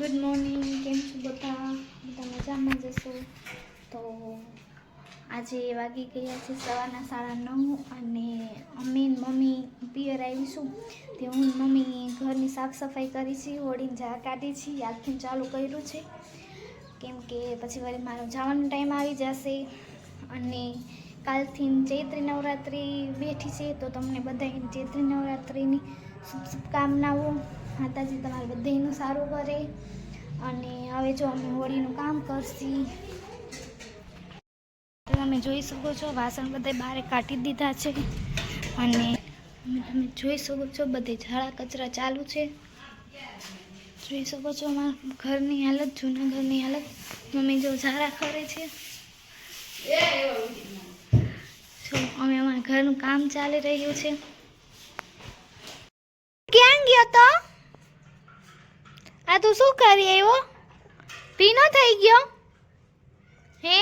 Good morning કેમ છો બધા? બધા મજામાં જશો તો આજે વાગી ગયા છે સવારના સાડા નવ અને અમે મમ્મી પિયર આવીશું. તે હું મમ્મી ઘરની સાફ સફાઈ કરી છે હોળીને ઝાડ કાઢી છે આખી ચાલુ કર્યું છે. કેમ કે પછી વળી મારો જવાનો ટાઈમ આવી જશે અને કાલથી ચૈત્રી નવરાત્રિ બેઠી છે, તો તમને બધાને ચૈત્રી નવરાત્રિની શુભ શુભકામનાઓ. સારું કરે અને હવે જો અમે હોળીનું કામ કરશી. તમે જોઈ શકો છો, વાસણ બધે બહાર કાઢી દીધા છે. અને તમે જોઈ શકો છો, બધે ઝાડા કચરા ચાલુ છે. જોઈ શકો છો, અમારા ઘરની હાલત, જૂના ઘરની હાલત. મમ્મી જો ઝાડા કરે છે. જો અમે અમારા ઘરનું કામ ચાલી રહ્યું છે. ક્યાં ગયો તો? તું શું કરી આવ્યો? ભીનો થઈ ગયો? હે?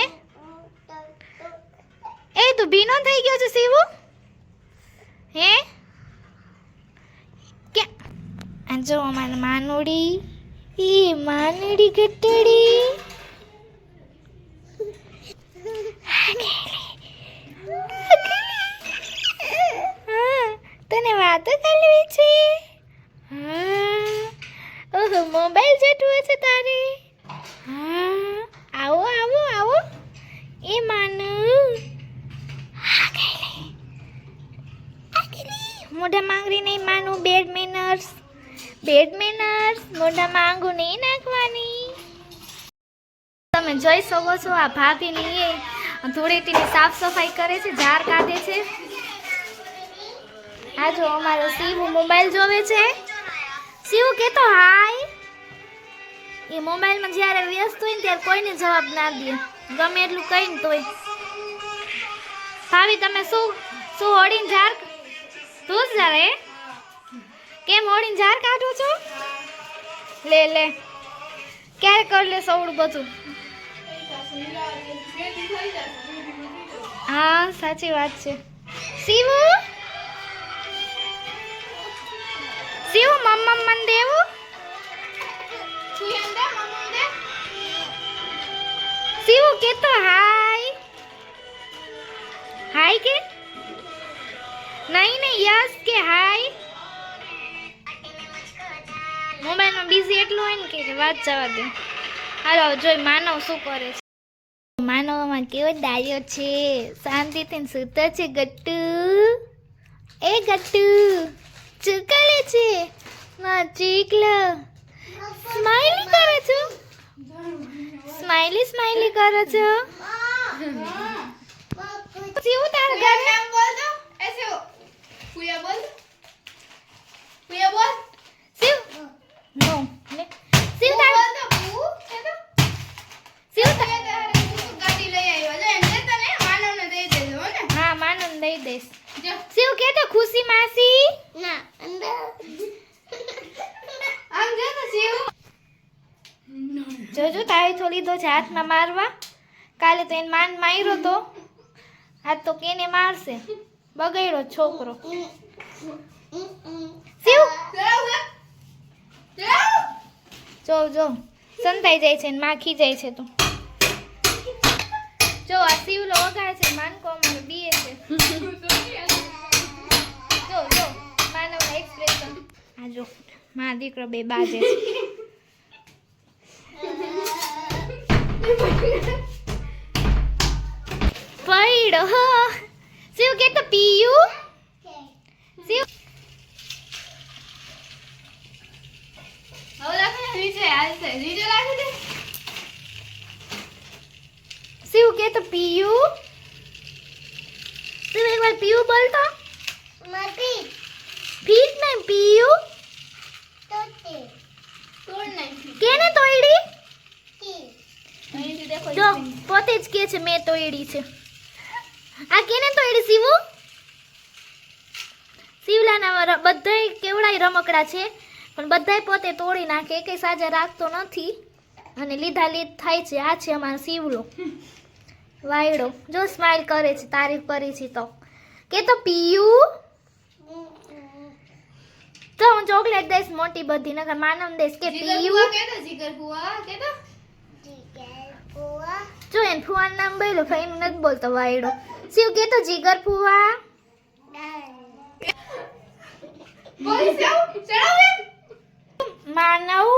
એ તું ભીનો થઈ ગયો છે શિવુ? હે? ક્યાં જો અમારી માનુડી. એ માનુડી ગટડી હા તને વાતો કરવી છે હા ઓહો મોબાઈલ જેટલું છે તારે? હા, આવો આવો આવો. એ માનું. મોઢા માંગરી નહીં માનું બેડ મેનર્સ બેડ મેનર્સ મોઢા માંગુ નહીં નાખવાની. તમે જોઈ શકો છો આ ભાભીની એ ધૂળેટીની સાફ સફાઈ કરે છે ઝાર કાઢે છે. આ જો અમારો શિવ મોબાઈલ જોવે છે. શિવ કેતો, હાય. એ મોબાઈલમાં જ્યારે વ્યસ્ત હોય ને ત્યારે કોઈને જવાબ ના દે. ગમે એટલું કહીને તોય ભાભી, તમે શું શું હોડીને ઝાર તું જ હે? કેમ હોડીને ઝાર કાઢો છો? લે લે. ક્યારે કર લે સવડું બધું? હા, સાચી વાત છે. શિવ? શિવ, મમ્મમ મન નહીં નહીં યસ કે હાય મોબાઈલમાં બિઝી એટલું હોય ને કે વાત જવા દે. હાલો જોઈ માનવ શું કરે છે. માનવમાં કેવો ડાયો છે? શાંતિથી સૂતો છે ગટ્ટુ. એ ગટ્ટુ ચૂકલે છે? ના ચીકલો. સ્માઈલી કરો છો? સ્માઈલી સ્માઈલી કરો છો? શું તારા ઘરે? જોજો તારી થોડી તો છે હાથમાં મારવા. કાલે તો એને માન માર્યો તો. હાથ તો કેને મારશે? બગડ્યો છોકરો. જો જો. સંતાઈ જાય છે ને માખી જાય છે તો. જો, આ શિવલો વગાડે છે માનકો અમારો બીએ છે. જો જો. માનવ એક્સપ્રેશન આ જો, મા દીકરો બે બાજે છે. પૈડો શિવ કે તો પીયું શિવ શિવ કે તો. પીયું શિવ એકવાર પીયું બોલતો ફીટ નહીં પીયું કેને તોયડી? જો પોતે જ કે છે મેં તોડી છે. આ કેને તોયડી શિવુ? શિવલાના બધાય કેવડાય રમકડા છે પણ બધાય પોતે તોડી નાખે કે સાજા રાખતો નથી. અને લીધા લીધ થાય છે આ છે અમારો શિવલો. વાયડો જો સ્માઇલ કરે છે તારીફ કરી છે તો. કે તો પીયું? તો હું ચોકલેટ દઈશ મોટી બધી નગર માનમ દઈશ. કે પીયું? કે જીગર કે કહેતો જો એને ફુવાનું નામ બોલો ભાઈ એમ નથી બોલતો વાયડો. શિવ કે તો જીગર ફુવા? માનવ?